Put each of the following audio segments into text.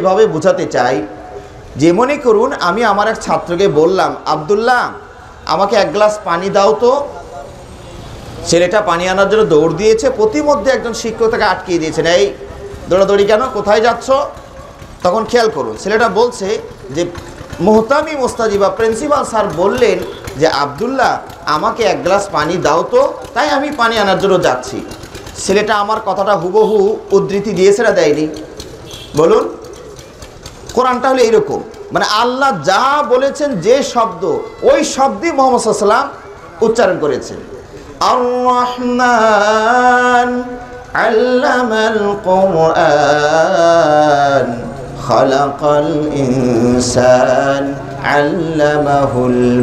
এভাবে বোঝাতে চাই। যে মনে করুন, আমি আমার এক ছাত্রকে বললাম, আবদুল্লাহ, আমাকে এক গ্লাস পানি দাও তো। ছেলেটা পানি আনার জন্য দৌড় দিয়েছে, প্রতিমধ্যে একজন শিক্ষক তাকে আটকিয়ে দিয়েছেন এই, দৌড়াদৌড়ি কেন? কোথায় যাচ্ছ? তখন খেয়াল করুন, ছেলেটা বলছে যে, মোহতামি মোস্তাজি বা প্রিন্সিপাল স্যার বললেন যে, আবদুল্লাহ, আমাকে এক গ্লাস পানি দাও তো, তাই আমি পানি আনার জন্য যাচ্ছি। ছেলেটা আমার কথাটা হুবহু উদ্ধৃতি দিয়েছে না দেয়নি। বলুন। কোরআনটা হলো এইরকম। মানে আল্লাহ যা বলেছেন যে শব্দ, ওই শব্দই মোহাম্মদ সাল্লাম উচ্চারণ করেছেন।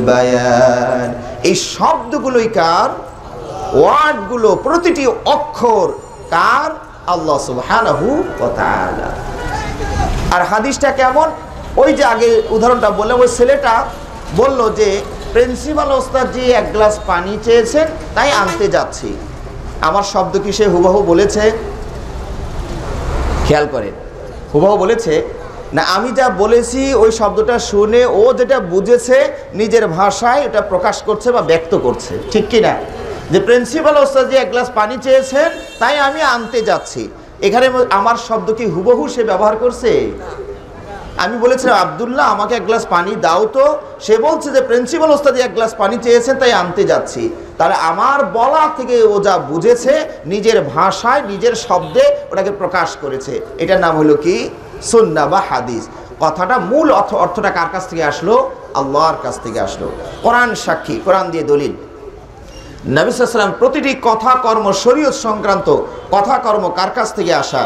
বায়ান। এই শব্দগুলোই কার? ওয়ার্ডগুলো, প্রতিটি অক্ষর কার? আল্লাহ সুবহানাহু ওয়া তাআলা। আর হাদিসটা কেমন? ওই যে আগে উদাহরণটা বললাম, ওই ছেলেটা বলল যে, প্রিন্সিপাল ওস্তাদ জি এক গ্লাস পানি চেয়েছেন, তাই আনতে যাচ্ছি। আমার শব্দ কি সে হুবাহু বলেছে? খেয়াল করেন। হুবাহু বলেছে, না, আমি যা বলেছি, ওই শব্দটা শুনে ও যেটা বুঝেছে, নিজের ভাষায় এটা প্রকাশ করছে বা ব্যক্ত করছে। ঠিক কি না যে, প্রিন্সিপাল ওস্তাদ যে এক গ্লাস পানি চেয়েছেন, তাই আমি আনতে যাচ্ছি। এখানে আমার শব্দ কি হুবহু সে ব্যবহার করছে? আমি বলেছিলাম, আবদুল্লাহ, আমাকে এক গ্লাস পানি দাও তো। সে বলছে যে, প্রিন্সিপাল ওস্তাদি এক গ্লাস পানি চেয়েছেন, তাই আনতে যাচ্ছি। তাহলে আমার বলা থেকে ও যা বুঝেছে, নিজের ভাষায়, নিজের শব্দে ওটাকে প্রকাশ করেছে। এটার নাম হলো কি? সুন্না বা হাদিস। কথাটা মূল অর্থ অর্থটা কার কাছ থেকে আসলো? আল্লাহর কাছ থেকে আসলো। কোরআন সাক্ষী, কোরআন দিয়ে দলিল। নবিসাম প্রতিটি কথা, কর্ম, শরীয়ত সংক্রান্ত কথা, কর্ম কার কাছ থেকে আসা?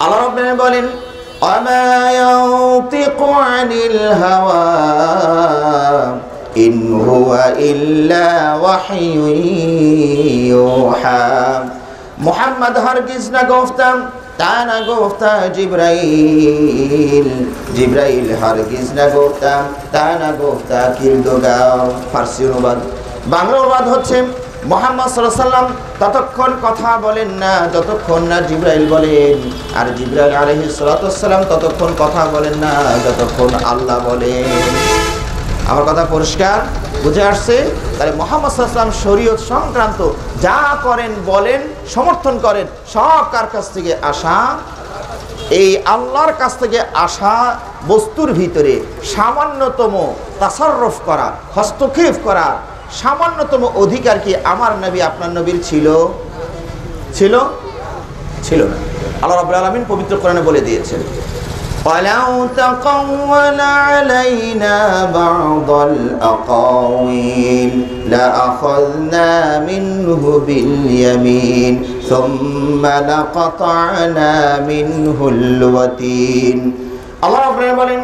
আল্লাহ রব্বানি বলেন জিব্রাইল। হরগিজ না গোফতাম তা না গোফতা কিল দোগাও ফার্সি অনুবাদ। বাংলা অনুবাদ হচ্ছে মোহাম্মদ সাল্লাম ততক্ষণ কথা বলেন না, যতক্ষণ না জিব্রাইল বলেন। আর জিব্রাইল আলহি সালাতাম ততক্ষণ কথা বলেন না, যতক্ষণ আল্লাহ বলেন। আমার কথা পরিষ্কার? বুঝে আসছে? তাহলে মোহাম্মদ সাল্লাম শরীয়ত সংক্রান্ত যা করেন, বলেন, সমর্থন করেন, সব কার কাছ থেকে আসা? এই আল্লাহর কাছ থেকে আসা বস্তুর ভিতরে সামান্যতম তাসাররফ করা, হস্তক্ষেপ করা সামান্যতম অধিকার কি আমার নবী আপনার নবীর ছিল ছিল ছিল না আল্লাহ রাব্বুল আলামিন পবিত্র কোরআনে বলে দিয়েছেন ولو تقول علينا بعض الأقاويل لأخذنا منه باليمين ثم لقطعنا منه الوتين আল্লাহ রাব্বুল বলেন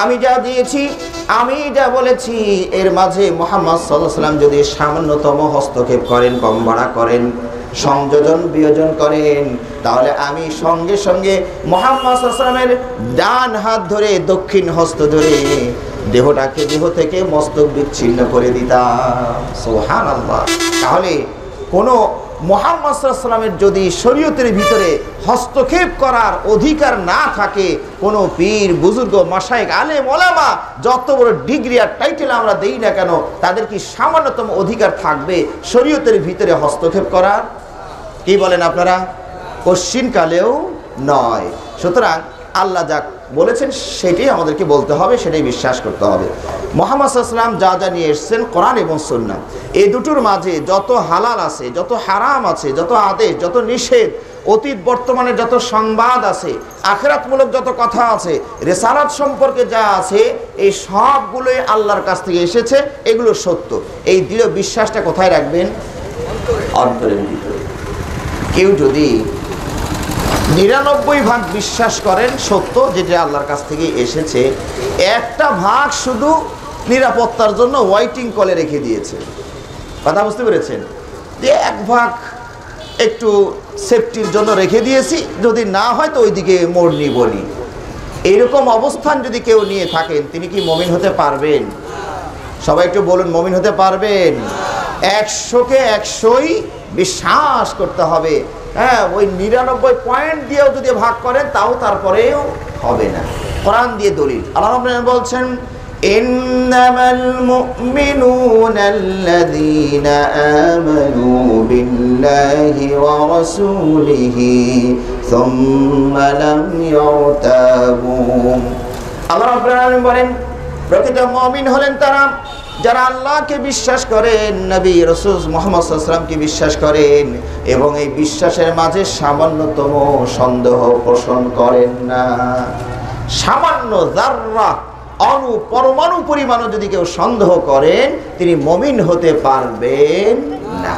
আমি যা দিয়েছি, আমি যা বলেছি, এর মাঝে মোহাম্মদ সাল্লাম যদি সামান্যতম হস্তক্ষেপ করেন কম বাড়া করেন, সংযোজন, বিয়োজন করেন, তাহলে আমি সঙ্গে সঙ্গে মোহাম্মদ সাল্লামের ডান হাত ধরে, দক্ষিণ হস্ত ধরে দেহটাকে দেহ থেকে মস্তক বিচ্ছিন্ন করে দিতাম। সোহান তাহলে কোনো মোহাম্মদ সাল্লামের যদি শরীয়তের ভিতরে হস্তক্ষেপ করার অধিকার না থাকে, কোনো পীর, বুজুর্গ মাসায়েক আলে মোলামা যত বড় ডিগ্রি আর টাইটেল আমরা দেই না কেন, তাদের কি সামান্যতম অধিকার থাকবে শরীয়তের ভিতরে হস্তক্ষেপ করার? কি বলেন আপনারা? কশ্চিনকালেও নয়। সুতরাং আল্লাহ যাক বলেছেন সেটাই আমাদেরকে বলতে হবে, সেটাই বিশ্বাস করতে হবে। মোহাম্মদ সাল্লাম যা যা নিয়ে এসছেন কোরআন এবং সন্না এই দুটোর মাঝে যত হালাল আছে, যত হারাম আছে, যত আদেশ, যত নিষেধ, অতীত বর্তমানে যত সংবাদ আছে, আখেরাতমূলক যত কথা আছে, রেসালাত সম্পর্কে যা আছে, এই সবগুলোই আল্লাহর কাছ থেকে এসেছে, এগুলো সত্য। এই দৃঢ় বিশ্বাসটা কোথায় রাখবেন? অন্তরের ভিতরে। কেউ যদি নিরানব্বই ভাগ বিশ্বাস করেন সত্য, যেটা আল্লাহর কাছ থেকে এসেছে। একটা ভাগ শুধু নিরাপত্তার জন্য ওয়াইটিং কলে রেখে দিয়েছে। কথা বুঝতে পেরেছেন? যে এক ভাগ একটু সেফটির জন্য রেখে দিয়েছি, যদি না হয় তো ওইদিকে মোড় নিবনি এইরকম অবস্থান যদি কেউ নিয়ে থাকেন, তিনি কি মমিন হতে পারবেন? সবাই একটু বলুন, মমিন হতে পারবেন? একশোকে একশোই বিশ্বাস করতে হবে হ্যাঁ ওই নিরানব্বই পয়েন্ট দিয়েও যদি ভাগ করেন তাও তারপরেও হবে না কোরআন দিয়ে দলিল আল্লাহ রাব্বুল বলছেন إنما المؤمنون الذين آمنوا بالله ورسوله ثم لم يرتابوا আল্লাহ রাব্বুল আলামিন বলেন প্রকৃত মুমিন হলেন তারা যারা আল্লাহকে বিশ্বাস করেন, নবী রসুল মোহাম্মদ সাল্লামকে বিশ্বাস করেন এবং এই বিশ্বাসের মাঝে সামান্যতম সন্দেহ পোষণ করেন না। সামান্য জাররা অণু পরমাণু পরিমাণও যদি কেউ সন্দেহ করেন, তিনি মমিন হতে পারবেন না।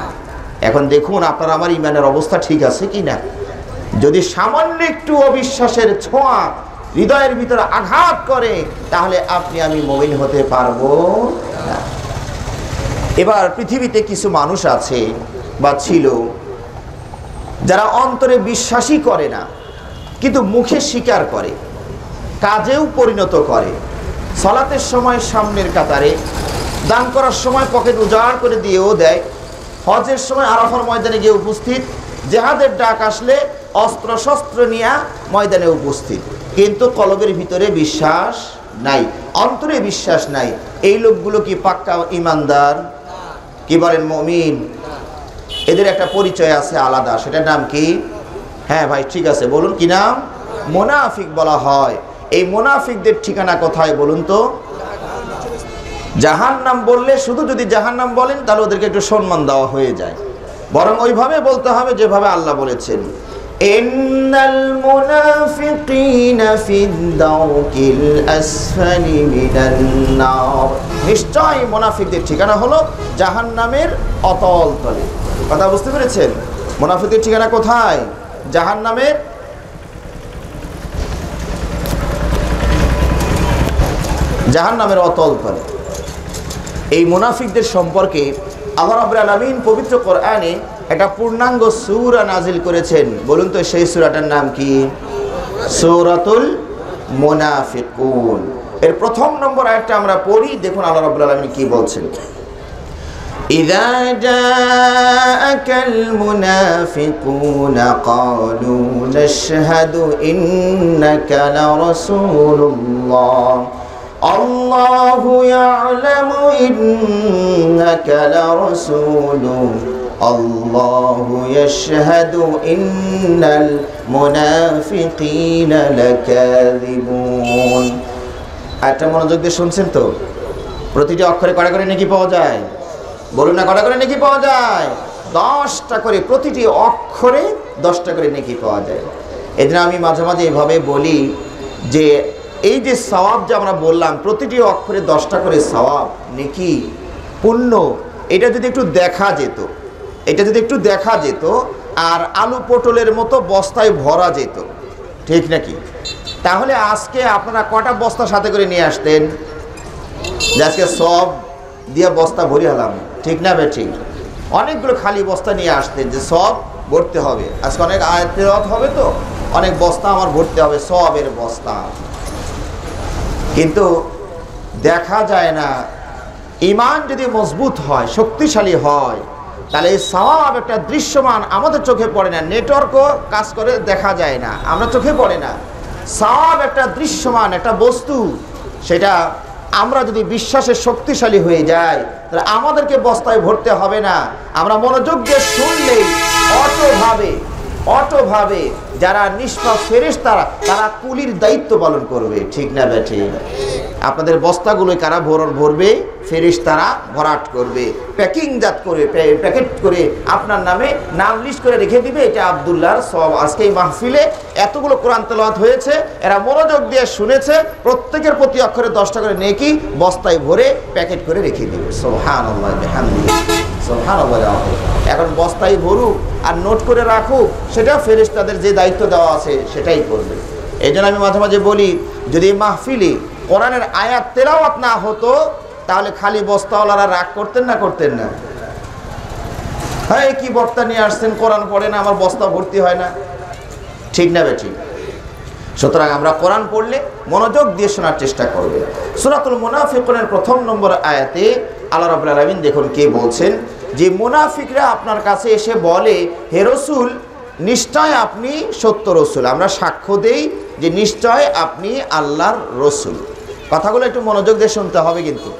এখন দেখুন, আপনার আমার ইমানের অবস্থা ঠিক আছে কি না যদি সামান্য একটু অবিশ্বাসের ছোঁয়া হৃদয়ের ভিতরে আঘাত করে, তাহলে আপনি আমি মমিন হতে পারব এবার পৃথিবীতে কিছু মানুষ আছে বা ছিল, যারা অন্তরে বিশ্বাসই করে না, কিন্তু মুখে স্বীকার করে, কাজেও পরিণত করে। সলাতের সময় সামনের কাতারে, দান করার সময় পকেট উজাড় করে দিয়েও দেয়। হজের সময় আরাফার ময়দানে গিয়ে উপস্থিত, জেহাদের ডাক আসলে অস্ত্র শস্ত্র নিয়ে ময়দানে উপস্থিত। কিন্তু কলবের ভিতরে বিশ্বাস নাই, অন্তরে বিশ্বাস নাই। এই লোকগুলো কি পাক্কা ইমানদার? কি বলেন মমিন? এদের একটা পরিচয় আছে আলাদা, সেটার নাম কি? হ্যাঁ ভাই, ঠিক আছে, বলুন কি নাম? মোনাফিক বলা হয়। এই মোনাফিকদের ঠিকানা কোথায় বলুন তো? জাহান নাম বললে শুধু যদি জাহান নাম বলেন, তাহলে ওদেরকে একটু সম্মান দেওয়া হয়ে যায়। বরং ওইভাবে বলতে হবে যেভাবে আল্লাহ বলেছেন। ইন্নাল মুনাফিকিনা ফিদ দাওকিল আসফালি মিনান নার নিশ্চয় মুনাফিকদের ঠিকানা হলো জাহান্নামের অতল তলে। কথা বুঝতে পেরেছেন? মুনাফিকদের ঠিকানা কোথায়? জাহান্নামের জাহান নামের অতল তলে। এই মুনাফিকদের সম্পর্কে আল্লাহ রাব্বুল আলামিন পবিত্র কোরআনে একটা পূর্ণাঙ্গ সূরা নাজিল করেছেন বলুন তো সেই সূরাটার নাম কি সূরাতুল মুনাফিকুন এর প্রথম নম্বর আয়াতটা আমরা পড়ি দেখুন আল্লাহ রাব্বুল আলামিন কি বলছেন إذا جاءك المنافقون قالوا نشهد إنك لرسول الله الله يعلم إنك لرسوله الله يشهد إن المنافقين لكاذبون একটা মনোযোগ দিয়ে শুনছেন তো প্রতিটি অক্ষরে কড়া করে নাকি পাওয়া যায় বলুন না কড়া করে নাকি পাওয়া যায় দশটা করে প্রতিটি অক্ষরে দশটা করে নেকি পাওয়া যায় এদিন আমি মাঝে মাঝে এভাবে বলি যে এই যে সওয়াব যে আমরা বললাম প্রতিটি অক্ষরে দশটা করে সওয়াব নেকি পুণ্য এটা যদি একটু দেখা যেত এটা যদি একটু দেখা যেত, আর আলু পটলের মতো বস্তায় ভরা যেত, ঠিক নাকি? তাহলে আজকে আপনারা কটা বস্তা সাথে করে নিয়ে আসতেন? যে আজকে সব দিয়ে বস্তা ভরি হলাম ঠিক না বে ঠিক অনেকগুলো খালি বস্তা নিয়ে আসতেন যে সব ভরতে হবে। আজকে অনেক আয়তের হবে তো, অনেক বস্তা আমার ভরতে হবে, সবের বস্তা। কিন্তু দেখা যায় না, ইমান যদি মজবুত হয়, শক্তিশালী হয় তাহলে এই সব একটা দৃশ্যমান আমাদের চোখে পড়ে না নেটওয়ার্কও কাজ করে, দেখা যায় না। আমরা চোখে পড়ে না। সব একটা দৃশ্যমান একটা বস্তু, সেটা আমরা যদি বিশ্বাসে শক্তিশালী হয়ে যাই, তাহলে আমাদেরকে বস্তায় ভরতে হবে না। আমরা মনোযোগ দিয়ে শুনলেই অটোভাবে অটোভাবে যারা নিষ্পাপ ফেরেস তারা তারা কুলির দায়িত্ব পালন করবে। ঠিক না ব্যাঠে আপনাদের বস্তাগুলো কারা ভর ভরবে? ফেরিস তারা ভরাট করবে। প্যাকিংজাত করে প্যাকেট করে আপনার নামে নাম লিস্ট করে রেখে দিবে। এটা আবদুল্লাহর সব আজকে এই মাহফিলে এতগুলো কোরআন তেলাওয়াত হয়েছে, এরা মনোযোগ দিয়ে শুনেছে, প্রত্যেকের প্রতি অক্ষরে দশটা করে নেকি বস্তায় ভরে প্যাকেট করে রেখে দিবে। আল্লাহ সোহান আল্লাহ এখন বস্তায় ভরুক আর নোট করে রাখুক সেটা ফেরিস তাদের যে দায়িত্ব দেওয়া আছে, সেটাই করবে। এই আমি মাঝে মাঝে বলি, যদি মাহফিলে কোরআনের আয়াত তেলাওয়াত না হতো, তাহলে খালি বস্তাওয়ালারা রাগ করতেন না করতেন না? হ্যাঁ কি বক্তা নিয়ে আসছেন, কোরআন পড়ে না, আমার বস্তা ভর্তি হয় না। ঠিক না বেঠি সুতরাং আমরা কোরআন পড়লে মনোযোগ দিয়ে শোনার চেষ্টা করবে। সুরাতুল মুনাফিকুনের প্রথম নম্বর আয়াতে আল্লাহ রাবুল আলমিন দেখুন কে বলছেন যে মুনাফিকরা আপনার কাছে এসে বলে, হে রসুল, নিশ্চয় আপনি সত্য রসুল। আমরা সাক্ষ্য দেই যে নিশ্চয় আপনি আল্লাহর রসুল। কথাগুলো একটু মনোযোগ দিয়ে শুনতে হবে কিন্তু।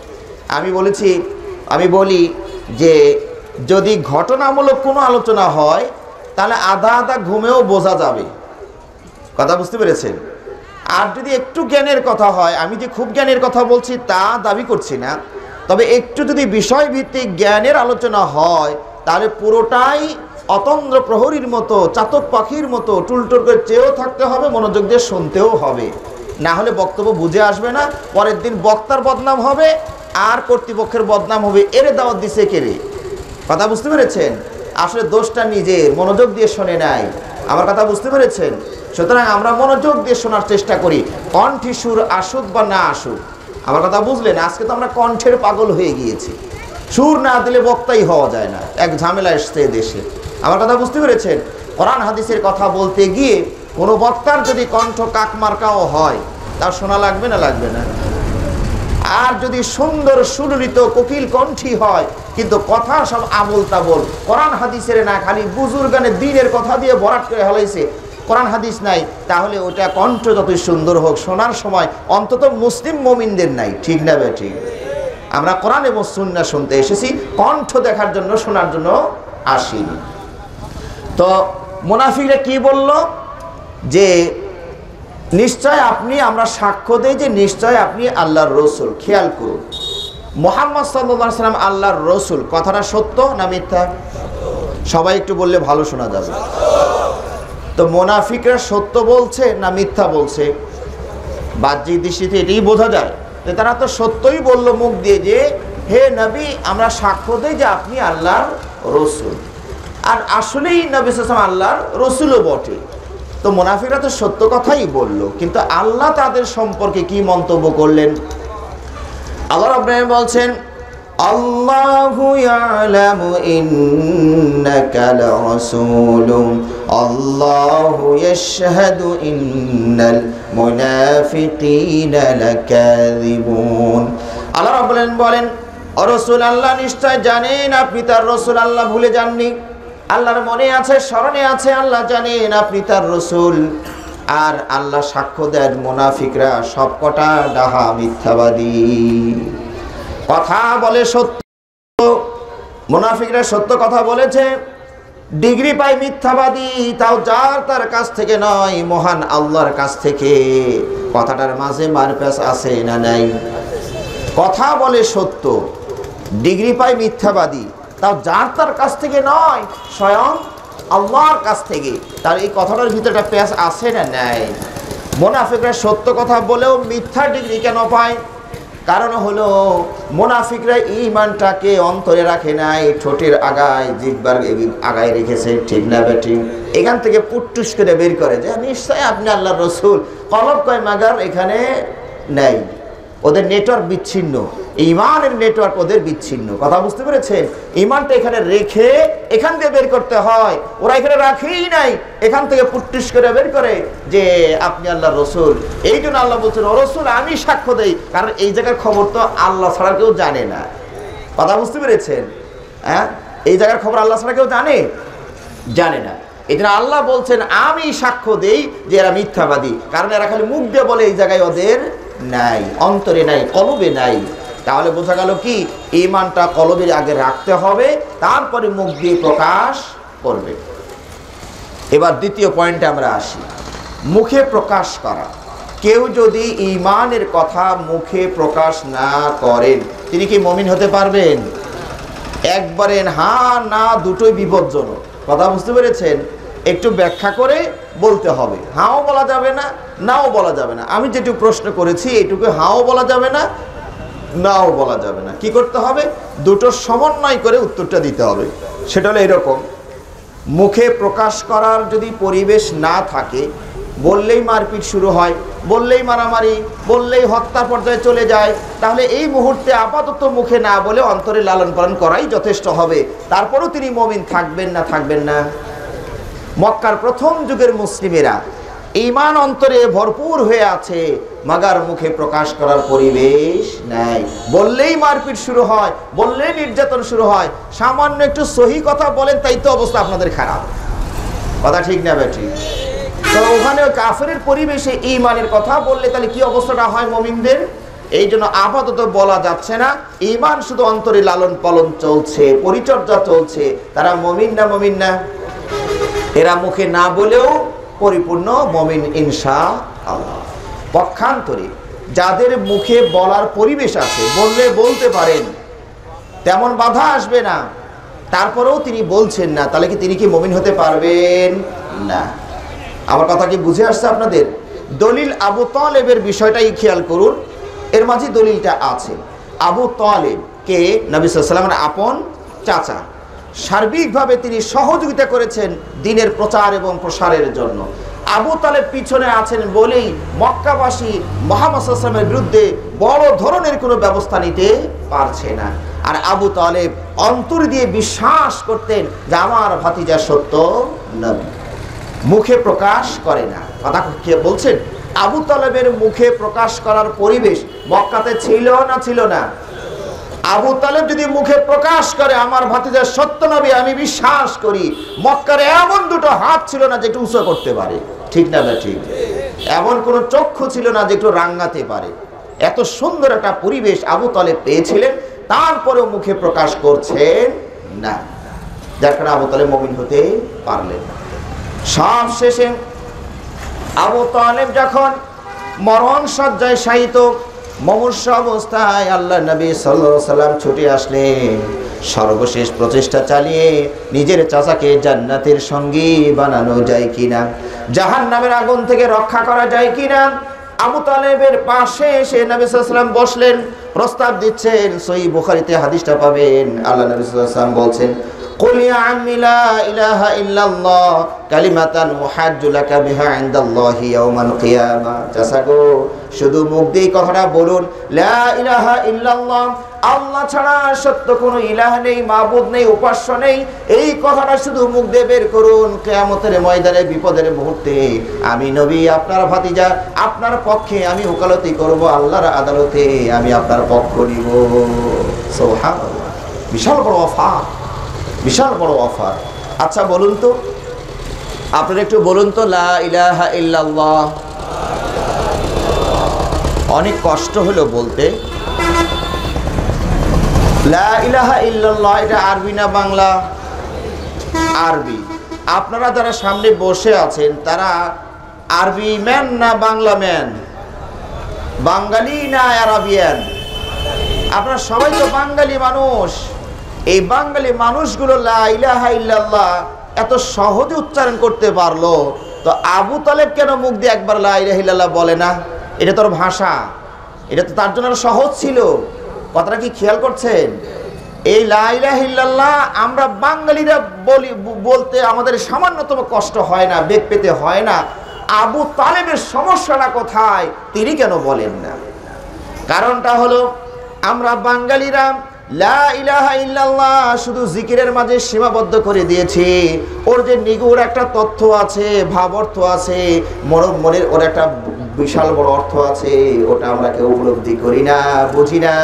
আমি বলেছি, আমি বলি যে যদি ঘটনামূলক কোনো আলোচনা হয়, তাহলে আধা আধা ঘুমেও বোঝা যাবে। কথা বুঝতে পেরেছেন? আর যদি একটু জ্ঞানের কথা হয়, আমি যে খুব জ্ঞানের কথা বলছি তা দাবি করছি না। তবে একটু যদি বিষয়ভিত্তিক জ্ঞানের আলোচনা হয়, তাহলে পুরোটাই অতন্দ্র প্রহরীর মতো, চাতক পাখির মতো, টুলটুল করে চেয়েও থাকতে হবে, মনোযোগ দিয়ে শুনতেও হবে। না হলে বক্তব্য বুঝে আসবে না, পরের দিন বক্তার বদনাম হবে, আর কর্তৃপক্ষের বদনাম হবে, এরে দাওয়াত দিছে কেড়ে কথা বুঝতে পেরেছেন? আসলে দোষটা নিজের, মনোযোগ দিয়ে শোনে নাই। আমার কথা বুঝতে পেরেছেন? সুতরাং আমরা মনোযোগ দিয়ে শোনার চেষ্টা করি, কণ্ঠে সুর আসুক বা না আসুক। আমার কথা বুঝলেন, আজকে তো আমরা কণ্ঠের পাগল হয়ে গিয়েছি। সুর না দিলে বক্তাই হওয়া যায় না, এক ঝামেলা এসছে দেশে। আমার কথা বুঝতে পেরেছেন? কোরআন হাদিসের কথা বলতে গিয়ে কোনো বক্তার যদি কণ্ঠ কাকমার্কাও হয়, তার শোনা লাগবে না লাগবে না? আর যদি সুন্দর সুললিত কোকিল কণ্ঠী হয়, কিন্তু কথা সব আবল তাবল কোরআন হাদিসের না খালি বুজুর গানে দিনের কথা দিয়ে বরাট করে হালাইছে কোরআন হাদিস নাই, তাহলে ওটা কণ্ঠ যতই সুন্দর হোক, শোনার সময় অন্তত মুসলিম মমিনদের নাই, ঠিক না বে ঠিক? আমরা কোরআন এবং সুন্না শুনতে এসেছি, কণ্ঠ দেখার জন্য, শোনার জন্য আসিনি। তো মুনাফিকরা কি বলল? যে নিশ্চয় আপনি, আমরা সাক্ষ্য দেই যে নিশ্চয় আপনি আল্লাহর রসুল, খেয়াল করুন। মোহাম্মদ সাল্লাম আল্লাহর রসুল, কথাটা সত্য না মিথ্যা? সবাই একটু বললে ভালো শোনা যাবে। তো মোনাফিকরা সত্য বলছে না মিথ্যা বলছে? বাহ্যিক দৃষ্টিতে এটাই বোঝা যায় যে তারা তো সত্যই বলল মুখ দিয়ে যে, হে নবী, আমরা সাক্ষ্য দেই যে আপনি আল্লাহর রসুল। আর আসলেই নবী সালাম আল্লাহর রসুলও বটে। তো মোনাফিকরা তো সত্য কথাই বলল, কিন্তু আল্লাহ তাদের সম্পর্কে কি মন্তব্য করলেন? আল্লাহ রাব্বানি বলছেন আল্লাহু ইয়ালামু ইন্নাকা লারাসূলুম আল্লাহু ইয়াশহাদু ইন্নাল মুনাফিকিনা লাকাযিবুন। আল্লাহ রাব্বুল আলামিন বলেন রাসূল আল্লাহ, নিশ্চয় জানেন আপনি তার রাসূল, আল্লাহ ভুলে যাননি। আল্লাহর মনে আছে, স্মরণে আছে, আল্লাহ জানেন আপনি তার রসুল। আর আল্লাহ সাক্ষ্য দেন মুনাফিকরা সবকটা ডাহা মিথ্যাবাদী। কথা বলে সত্য। মোনাফিকরা সত্য কথা বলেছে। ডিগ্রি পাই মিথ্যাবাদী, তাও যার তার কাছ থেকে নয়, মহান আল্লাহর কাছ থেকে। কথাটার মাঝে মারপ্যাস আছে না নাই? কথা বলে সত্য, ডিগ্রি পায় মিথ্যাবাদী, তাও যার তার কাছ থেকে নয়, স্বয়ং আল্লাহর কাছ থেকে। তার এই কথাটার ভিতরে একটা প্যাস আছে না নাই? মোনাফিকরা সত্য কথা বলেও মিথ্যা ডিগ্রি কেন পায়? কারণ হলো, মোনাফিকরা ইমানটাকে অন্তরে রাখে নাই, ঠোঁটের আগায় জিতবার আগায় রেখেছে, ঠিক না ব্যাটিং এখান থেকে পুটটুস করে বের করে যে নিশ্চয় আপনি আল্লাহ রসুল। কলব কয়, মাগার, এখানে নেই। ওদের নেটওয়ার্ক বিচ্ছিন্ন। ইমানের নেটওয়ার্ক ওদের বিচ্ছিন্ন। কথা বুঝতে পেরেছেন? ইমানটা এখানে রেখে এখান থেকে বের করতে হয়। ওরা এখানে রাখেই নাই। এখান থেকে পুট্টিস করে বের করে যে, আপনি আল্লাহ রসুল। এই জন্য আল্লাহ বলছেন রসুল, আমি সাক্ষ্য দেই। কারণ এই জায়গার খবর তো আল্লাহ ছাড়া কেউ জানে না। কথা বুঝতে পেরেছেন? হ্যাঁ? এই জায়গার খবর আল্লাহ ছাড়া কেউ জানে? জানে না। এই জন্য আল্লাহ বলছেন, আমি সাক্ষ্য দেই যে এরা মিথ্যাবাদী। কারণ এরা খালি মুখ দিয়ে বলে এই জায়গায় ওদের নাই, অন্তরে নাই, কলবে নাই। তাহলে বোঝা গেল কি? ইমানটা কলবের আগে রাখতে হবে, তারপরে মুখ দিয়ে প্রকাশ করবে। এবার দ্বিতীয় পয়েন্টে আমরা আসি। মুখে প্রকাশ করা। কেউ যদি ইমানের কথা মুখে প্রকাশ না করেন, তিনি কি মমিন হতে পারবেন? একবারে হা না দুটোই বিপজ্জনক। কথা বুঝতে পেরেছেন? একটু ব্যাখ্যা করে বলতে হবে। হাও বলা যাবে না, নাও বলা যাবে না। আমি যেটুকু প্রশ্ন করেছি, এটুকু হাও বলা যাবে না, নাও বলা যাবে না। কি করতে হবে? দুটো সমন্বয় করে উত্তরটা দিতে হবে। সেটা হলো এরকম, মুখে প্রকাশ করার যদি পরিবেশ না থাকে, বললেই মারপিট শুরু হয়, বললেই মারামারি, বললেই হত্যা পর্যায়ে চলে যায়, তাহলে এই মুহূর্তে আপাতত মুখে না বলে অন্তরে লালন পালন করাই যথেষ্ট হবে। তারপরও তিনি মমিন থাকবেন না থাকবেন না। মক্কার প্রথম যুগের মুসলিমেরা ইমান অন্তরে ভরপুর হয়ে আছে, মাগার মুখে প্রকাশ করার পরিবেশ নাই। বললেই মারপিট শুরু হয়, বললেই নির্যাতন শুরু হয়। সামান্য একটু সহি কথা বলেন, তাই তো অবস্থা আপনাদের খারাপ। কথা ঠিক না ব্যাটি তো ওখানে কাফের পরিবেশে ইমানের কথা বললে তাহলে কি অবস্থাটা হয় মমিনদের? এই জন্য আপাতত বলা যাচ্ছে না। ইমান শুধু অন্তরে লালন পালন চলছে, পরিচর্যা চলছে। তারা মমিন না মমিন না? এরা মুখে না বলেও পরিপূর্ণ মমিন ইনসা আল্লাহ পক্ষান্তরে যাদের মুখে বলার পরিবেশ আছে, বললে বলতে পারেন, তেমন বাধা আসবে না। তারপরেও তিনি বলছেন না, তাহলে কি তিনি কি মমিন হতে পারবেন? না। আমার কথা কি বুঝে আসছে আপনাদের? দলিল আবু তালেবের বিষয়টাই খেয়াল করুন। এর মাঝে দলিলটা আছে। আবু তালেব কে? নবী সাল্লামের আপন চাচা। সার্বিকভাবে তিনি সহযোগিতা করেছেন দিনের প্রচার এবং প্রসারের জন্য। আবু তালেব পিছনে আছেন বলেই মক্কাবাসী মোহাম্মদ আসলামের বিরুদ্ধে বড় ধরনের কোনো ব্যবস্থা নিতে পারছে না। আর আবু তালেব অন্তর দিয়ে বিশ্বাস করতেন যে আমার ভাতিজা সত্য নবী। মুখে প্রকাশ করে না। কথা বলছেন, আবু তালেবের মুখে প্রকাশ করার পরিবেশ মক্কাতে ছিল না ছিল না। আবু তালেব যদি মুখে প্রকাশ করে, আমার ভাতিজা সত্য নবী, আমি বিশ্বাস করি, মক্কার এমন দুটো হাত ছিল না যে একটু উঁচু করতে পারে। ঠিক না না ঠিক। এমন কোনো চক্ষু ছিল না যে একটু রাঙ্গাতে পারে। এত সুন্দর একটা পরিবেশ আবু তালেব পেয়েছিলেন, তারপরেও মুখে প্রকাশ করছেন না। যার কারণে আবু তালেব মমিন হতে পারলেন সব শেষে আবু তালেব যখন মরণ সজ্জায় শায়িত মমূর্ষ অবস্থায় আল্লাহ নবী সাল্লা সাল্লাম ছুটে আসলেন। সর্বশেষ প্রচেষ্টা চালিয়ে নিজের চাচাকে জান্নাতের সঙ্গী বানানো যায় কিনা জাহান নামের আগুন থেকে রক্ষা করা যায় কিনা, আবু তালেবের পাশে এসে নবী সাল্লাম বসলেন। প্রস্তাব দিচ্ছেন সই বুখারিতে হাদিসটা পাবেন। আল্লাহ নবীলাম বলছেন শুধু মুখ দিয়ে কথাটা বলুন আল্লাহ ছাড়া সত্য কোনো ইলাহ নেই, মাবুদ নেই, উপাস্য নেই। এই কথাটা শুধু মুখ দিয়ে বের করুন, কেয়ামতের ময়দানে, বিপদের মুহূর্তে। আমি নবী, আপনার ভাতিজা, আপনার পক্ষে আমি ওকালতি করব আল্লাহর আদালতে। আমি আপনার পক্ষ নিব। বিশাল বড় অফার। বিশাল বড় অফার। আচ্ছা বলুন তো। আপনারা একটু বলুন তো, লা ইলাহা ইল্লাল্লাহ। অনেক কষ্ট হলো বলতে। লা ইলাহা ইল্লাল্লাহ, এটা আরবি না বাংলা? আরবি। আপনারা যারা সামনে বসে আছেন, তারা আরবি ম্যান না বাংলা ম্যান? বাঙালি না আরবিয়ান? আপনারা সবাই তো বাঙালি মানুষ। এই বাঙালি মানুষগুলো এত সহজে উচ্চারণ করতে পারল। তো আবু তালেব কেন মুখ দিয়ে একবার লা ইলাহা ইল্লাল্লাহ বলে না? এটা তোর ভাষা। এটা তো তার জন্য সহজ ছিল। কথাটা কি খেয়াল করছেন? এই লা ইলাহা ইল্লাল্লাহ আমরা বাঙালিরা বলি, বলতে আমাদের সামান্যতম কষ্ট হয় না, বেগ পেতে হয় না। আবু তালেবের সমস্যাটা কোথায়? তিনি কেন বলেন না? কারণটা হলো আমরা বাঙালিরা শুধু জিকিরের মাঝে সীমাবদ্ধ করে দিয়েছি। ওর যে নিগুড় একটা তথ্য আছে, ভাব অর্থ আছে মন মনের ওর একটা বিশাল বড় অর্থ আছে, ওটা আমরা কেউ উপলব্ধি করি না, বুঝি না।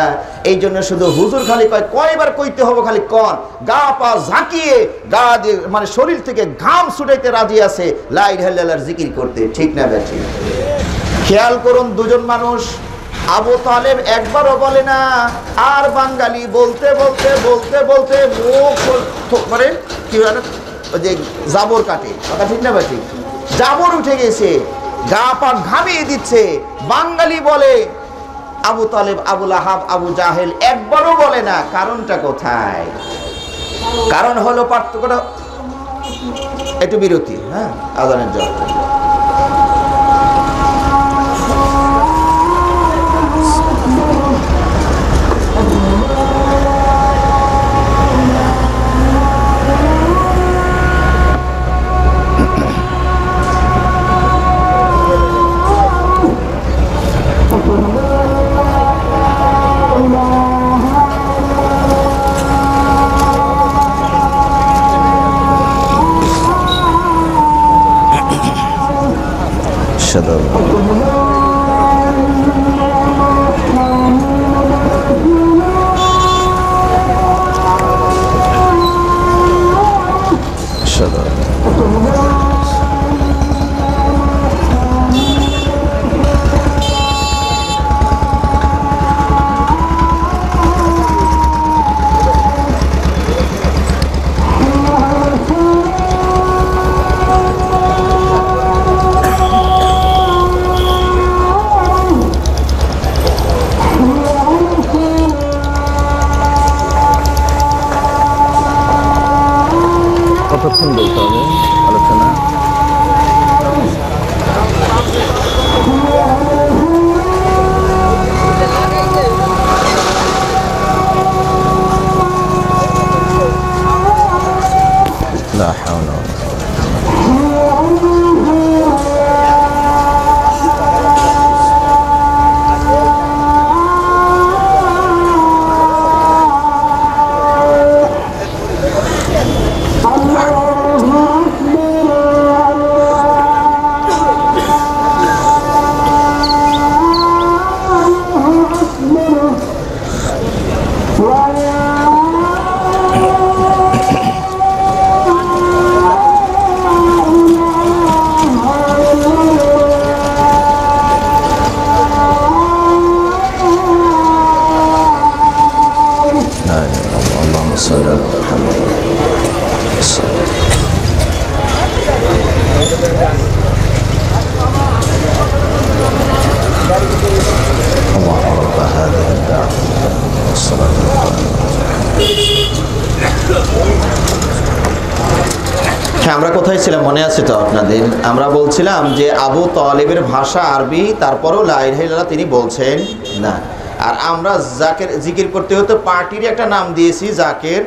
এই জন্য শুধু হুজুর খালি কয়, কয়বার কইতে হবে খালি কন, গা পা ঝাঁকিয়ে, গা দিয়ে মানে শরীর থেকে ঘাম ছুটাইতে রাজি আছে, লা ইলাহা ইল্লাল্লাহর জিকির করতে। ঠিক না বেঠি খেয়াল করুন দুজন মানুষ আবু তালেব একবারও বলে না, আর বাঙালি বলতে বলতে বলতে বলতে মুখ মানে কি ওই যে জাবর কাটে, কথা ঠিক না ঠিক? জাবর উঠে গেছে, গা পা ঘামিয়ে দিচ্ছে, বাঙালি বলে, আবু তালেব আবুল আহাব আবু জাহেল একবারও বলে না, কারণটা কোথায়? কারণ হলো পার্থক্যটা একটু বিরতি হ্যাঁ আদানের জন্য। হ্যাঁ আমরা কোথায় ছিলাম? মনে আছে তো আপনাদের? আমরা বলছিলাম যে আবু তালেবের ভাষা আরবি, তারপরও লাইলা তিনি বলছেন না। আর আমরা জাকের জিকির করতে হতে পার্টির একটা নাম দিয়েছি জাকের।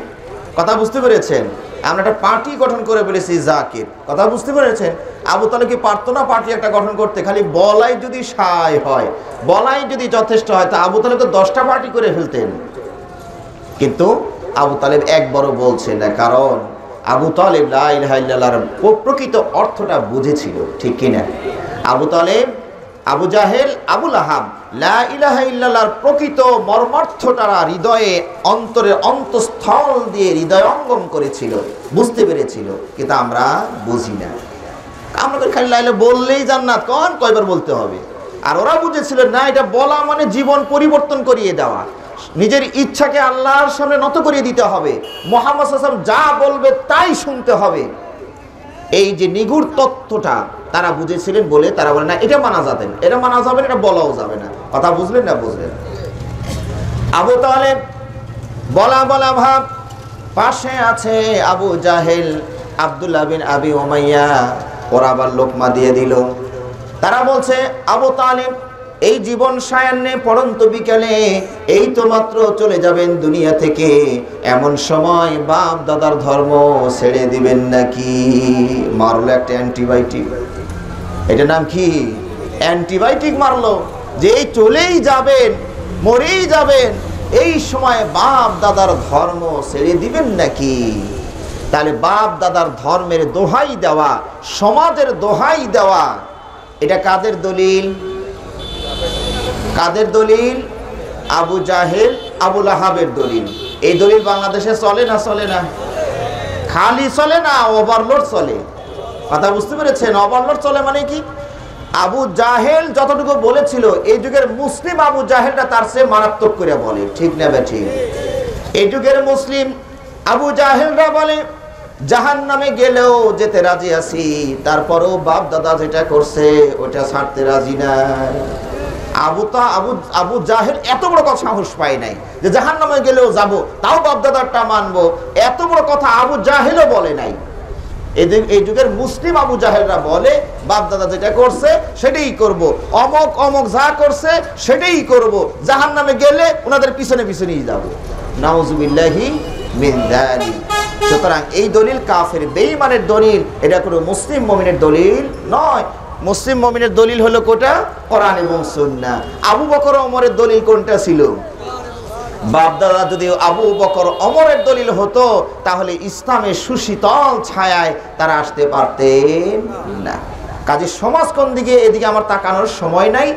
কথা বুঝতে পেরেছেন? আমরা একটা পার্টি গঠন করে ফেলেছি জাকির। কথা বুঝতে পেরেছেন? আবু তালেব কি পারতো না পার্টি একটা গঠন করতে? খালি বলাই যদি সায় হয়, বলাই যদি যথেষ্ট হয়, তা আবু তালেব তো দশটা পার্টি করে ফেলতেন। কিন্তু আবু তালেব একবারও বলছে না, কারণ আবু তালেব লাইলার প্রকৃত অর্থটা বুঝেছিল, ঠিক কিনা? আবু তালেব, আবু জাহেল আবুল আহাব লা ইলাহা ইল্লাল্লাহর প্রকৃত মর্মার্থটা হৃদয়ে অন্তরের অন্তঃস্থল দিয়ে হৃদয় অঙ্গম করেছিল, বুঝতে পেরেছিল, কিন্তু আমরা বুঝি না। আমরা খালি লাইলে বললেই জান্নাত, কন কয়বার বলতে হবে? আর ওরা বুঝেছিল, না, এটা বলা মানে জীবন পরিবর্তন করিয়ে দেওয়া। নিজের ইচ্ছাকে আল্লাহর সামনে নত করিয়ে দিতে হবে। মোহাম্মদ হাসান যা বলবে তাই শুনতে হবে। এই যে নিগুড় তত্ত্বটা তারা বুঝেছিলেন বলে তারা বলে, না, এটা মানা যাবে না। এটা মানা যাবে এটা বলাও যাবে না। কথা বুঝলেন না বুঝলেন? আবু তাহলে বলা বলা, ভাব, পাশে আছে আবু জাহেল, আব্দুল্লাহ বিন আবি ওমাইয়া ওরা আবার লোকমা দিয়ে দিল। তারা বলছে, আবু তালেব এই জীবন সায়ান্নে পড়ন্ত বিকালে এই তো মাত্র চলে যাবেন দুনিয়া থেকে। এমন সময় বাপ দাদার ধর্ম ছেড়ে দিবেন নাকি? মারলো একটা অ্যান্টিবায়োটিক। এটা নাম কি? অ্যান্টিবায়োটিক মারলো। যে এই চলেই যাবেন, মরেই যাবেন, এই সময় বাপ দাদার ধর্ম ছেড়ে দিবেন নাকি? তাহলে বাপ দাদার ধর্মের দোহাই দেওয়া, সমাজের দোহাই দেওয়া, এটা কাদের দলিল? কাদের দলিল? আবু জাহেল আবুল আহাবের দলিল। এই দলিল বাংলাদেশে চলে না চলে না? খালি চলে না ওভারলোড চলে? কথা বুঝতে পেরেছেন? ওভারলোড চলে মানে কি? আবু জাহেল যতটুকু বলেছিল, এই যুগের মুসলিম আবু জাহেলটা তার চেয়ে মারাত্মক করে বলে। ঠিক না ঠিক? এই যুগের মুসলিম আবু জাহেলরা বলে জাহান নামে গেলেও যেতে রাজি আছি, তারপরেও বাপ দাদা যেটা করছে, ওটা ছাড়তে রাজি নাই। আবু তা আবু আবু জাহেল এত বড় কথা সাহস পায় নাই যে জাহান নামে গেলেও যাব, তাও বাপদাদারটা মানবো, এত বড় কথা আবু জাহেলও বলে নাই। এই যুগের মুসলিম আবু জাহেলরা বলে বাপ দাদা যেটা করছে সেটাই করব, অমক অমক যা করছে সেটাই করব জাহান নামে গেলে ওনাদের পিছনে পিছনেই যাব। নাউজুবিল্লাহি সুতরাং এই দলিল কাফের বেঈমানের দলিল, এটা কোনো মুসলিম মুমিনের দলিল নয়। মুসলিম মমিনের দলিল হলো কোটা? কোরআন এবং সুন্নাহ আবু বকর অমরের দলিল কোনটা ছিল? বাপদাদা যদি আবু বকর অমরের দলিল হতো, তাহলে ইসলামের সুশীতল ছায়ায় তারা আসতে পারতেন না। কাজে সমাজ কোন দিকে, এদিকে আমার তাকানোর সময় নাই।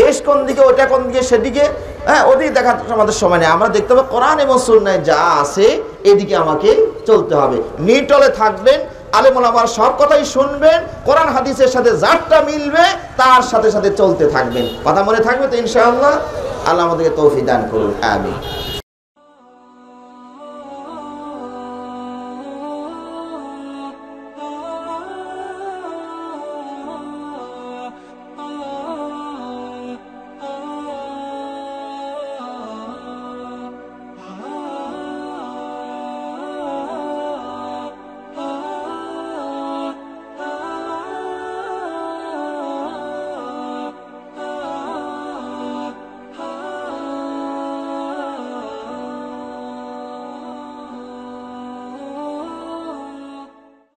দেশ কোন দিকে, ওটা কোন দিকে, সেদিকে হ্যাঁ ওদিকে দেখার আমাদের সময় নেই। আমরা দেখতে হবে কোরআন এবং সুন্নায় যা আছে, এদিকে আমাকে চলতে হবে। নিটলে থাকবেন আলেমুল আমার সব কথাই শুনবেন, কোরআন হাদিসের সাথে যারটা মিলবে, তার সাথে সাথে চলতে থাকবেন। কথা মনে থাকবে তো ইনশাআল্লাহ? আল্লাহ আমাদেরকে তৌফি দান করুন আমি